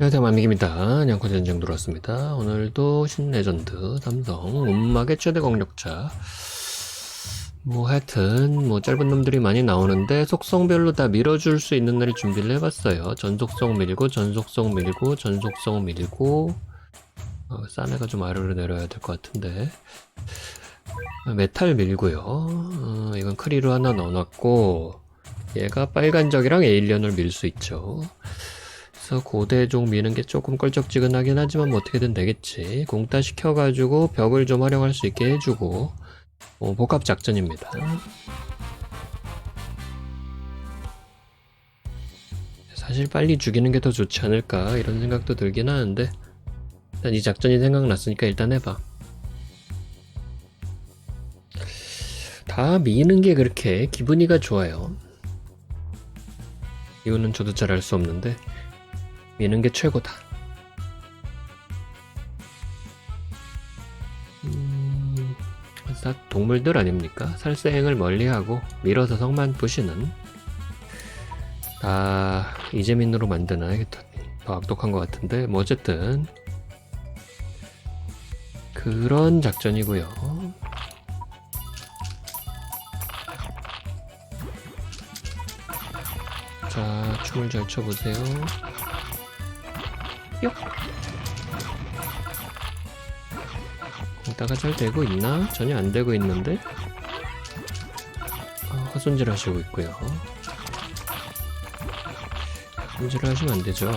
안녕하세요 만미기입니다. 양코 전쟁 들어왔습니다. 오늘도 신레전드 삼성 음악의 최대 공격자 뭐 하여튼 뭐 짧은 놈들이 많이 나오는데 속성별로 다 밀어줄 수 있는 애를 준비를 해봤어요. 전속성 밀고 전속성 밀고 전속성 밀고 어, 싼 애가 좀 아래로 내려야 될 것 같은데 아, 메탈 밀고요. 어, 이건 크리로 하나 넣어놨고 얘가 빨간적이랑 에일리언을 밀 수 있죠. 그래서 고대종 미는 게 조금 껄쩍지근하긴 하지만 뭐 어떻게든 되겠지. 공따 시켜가지고 벽을 좀 활용할 수 있게 해주고 어, 복합 작전입니다. 사실 빨리 죽이는 게 더 좋지 않을까 이런 생각도 들긴 하는데 일단 이 작전이 생각났으니까 일단 해봐. 다 미는 게 그렇게 기분이가 좋아요. 이유는 저도 잘 알 수 없는데 미는 게 최고다. 음, 싹 동물들 아닙니까? 살생을 멀리하고 밀어서 성만 부시는 다 이재민으로 만드는 더 악독한 것 같은데 뭐 어쨌든 그런 작전이고요. 자, 춤을 잘 춰보세요. 뿅. 공따가 잘 되고 있나? 전혀 안 되고 있는데? 어, 헛손질 하시고 있고요. 손질을 하시면 안 되죠.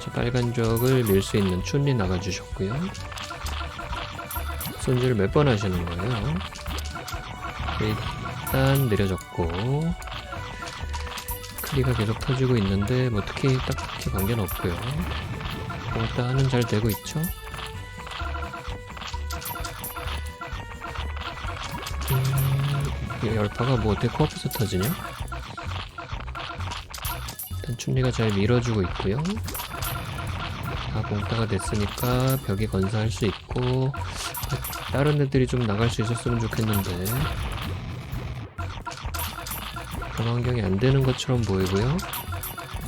자, 빨간 적을 밀 수 있는 춘리 나가주셨고요. 손질을 몇 번 하시는 거예요? 일단 느려졌고 크리가 계속 터지고 있는데 뭐 특히 딱히 관계는 없고요. 일단은 잘 되고 있죠. 음, 이 열파가 뭐 어떻게 코앞에서 터지냐? 일단 춘리가 잘 밀어주고 있고요. 다 봉타가 됐으니까 벽이 건사할 수 있고 다른 애들이 좀 나갈 수 있었으면 좋겠는데 그런 환경이 안 되는 것처럼 보이고요.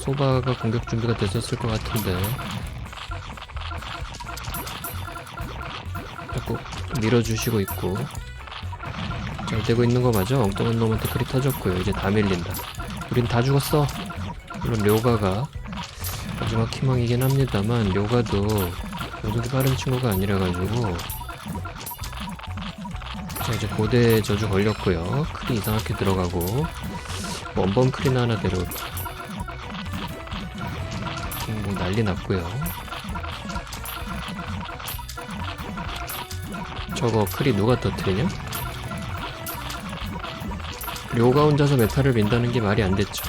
소바가 공격 준비가 됐었을 것 같은데 자꾸 밀어주시고 있고 잘 되고 있는 거 맞아? 엉뚱한 놈한테 크리 터졌고요. 이제 다 밀린다. 우린 다 죽었어. 물론 료가가 마지막 희망이긴 합니다만 료가도 모두기 빠른 친구가 아니라 가지고 자 이제 고대 저주 걸렸고요. 크리 이상하게 들어가고 원범 크리나 하나 지금 뭐 난리 났고요. 저거 크리 누가 터트리냐? 료가 혼자서 메탈을 민다는 게 말이 안 됐죠.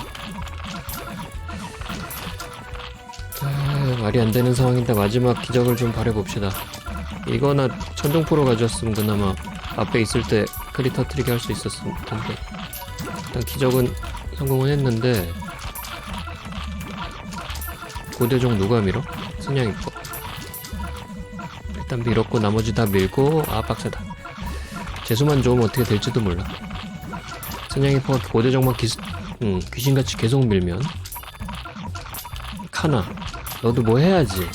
아, 말이 안 되는 상황인데 마지막 기적을 좀 바래봅시다. 이거나 천둥 포로 가져왔으면 그나마 앞에 있을 때 크리 터트리게 할 수 있었을 텐데 일단 기적은 성공은 했는데 고대종 누가 밀어? 순양이 거. 일단 밀었고 나머지 다 밀고 아 빡세다. 재수만 좋으면 어떻게 될지도 몰라. 순양이 포가 고대종만 기, 응, 귀신같이 계속 밀면 카나 너도 뭐 해야지.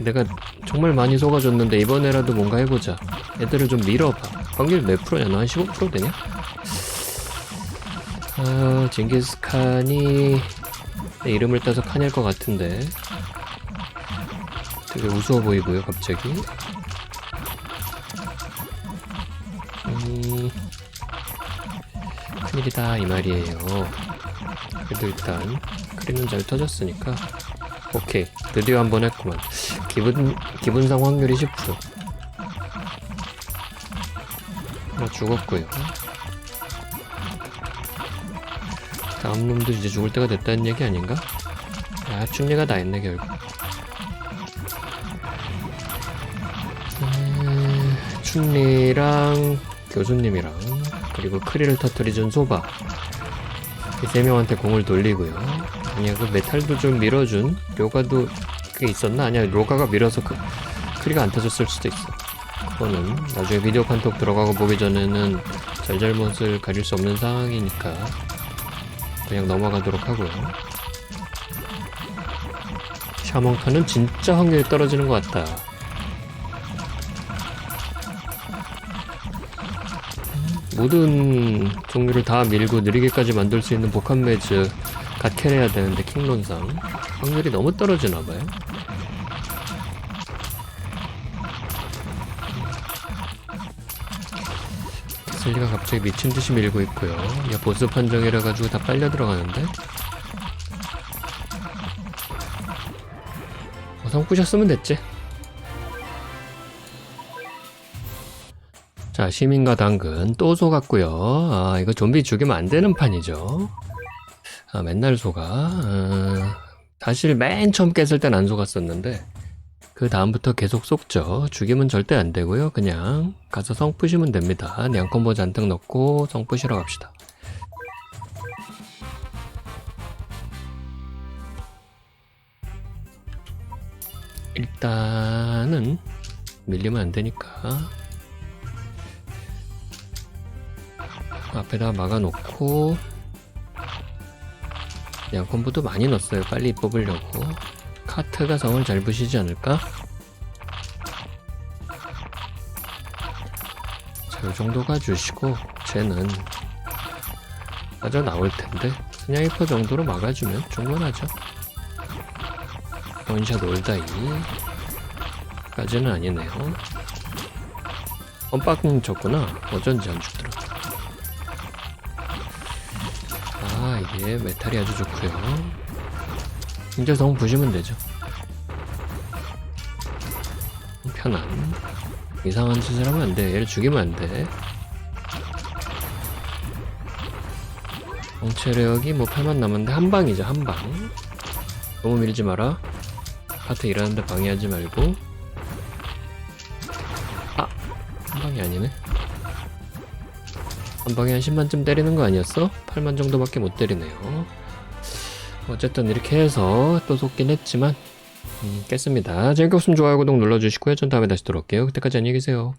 내가 정말 많이 속아줬는데 이번에라도 뭔가 해보자. 애들을 좀 밀어봐. 확률 몇 프로냐? 너 한 15% 되냐? 아 징기스칸이 내 이름을 따서 칸일 것 같은데. 되게 우스워 보이고요 갑자기. 음 큰일이다 이 말이에요. 그래도 일단 크리는 잘 터졌으니까. 오케이. 드디어 한 번 했구만. 기분 기분상 확률이 10% 하나 죽었고요 다음 놈도 이제 죽을 때가 됐다는 얘기 아닌가? 아 춘리가 다 했네 결국. 음, 춘리랑 교수님이랑 그리고 크리를 터뜨리준 소바. 이 세 명한테 공을 돌리고요. 아니야 그 메탈도 좀 밀어준 료가도 그게 있었나? 아니야 로가가 밀어서 그 크리가 안 터졌을 수도 있어. 그거는 나중에 비디오 판톡 들어가고 보기 전에는 잘잘못을 가릴 수 없는 상황이니까 그냥 넘어가도록 하고요. 샤먼카는 진짜 확률이 떨어지는 것 같다. 모든 종류를 다 밀고 느리게까지 만들 수 있는 복합 매즈 갓캐내야 되는데 킹론상 확률이 너무 떨어지나봐요. 슬리가 갑자기 미친 듯이 밀고 있고요. 야 보스 판정이라 가지고 다 빨려 들어가는데. 어성 부셨으면 됐지. 자 시민과 당근 또 속았고요. 아 이거 좀비 죽이면 안 되는 판이죠. 아 맨날 속아. 아, 사실 맨 처음 깼을 땐 안 속았었는데 그 다음부터 계속 속죠. 죽이면 절대 안 되고요. 그냥 가서 성 푸시면 됩니다. 냥콤보 잔뜩 넣고 성 푸시러 갑시다. 일단은 밀리면 안 되니까 앞에다 막아놓고 양콤보도 많이 넣었어요. 빨리 뽑으려고. 카트가 성을 잘 부시지 않을까? 자, 요 정도 가주시고, 쟤는 빠져 나올 텐데, 스나이퍼 정도로 막아주면 충분하죠. 원샷 올다이. 까지는 아니네요. 엄빡 쳤구나. 어쩐지 안 죽더라. 아, 이게 메탈이 아주 좋고요. 이제 성 부시면 되죠. 편안. 이상한 짓을 하면 안 돼. 얘를 죽이면 안 돼. 정체력이 뭐 8만 남았는데 한 방이죠, 한 방. 너무 밀지 마라. 하트 일하는데 방해하지 말고. 아! 한 방이 아니네. 한 방에 한 10만쯤 때리는 거 아니었어? 8만 정도밖에 못 때리네요. 어쨌든 이렇게 해서 또 속긴 했지만 음, 깼습니다. 봤으면 좋아요, 구독 눌러주시고요. 전 다음에 다시 돌아올게요. 그때까지 안녕히 계세요.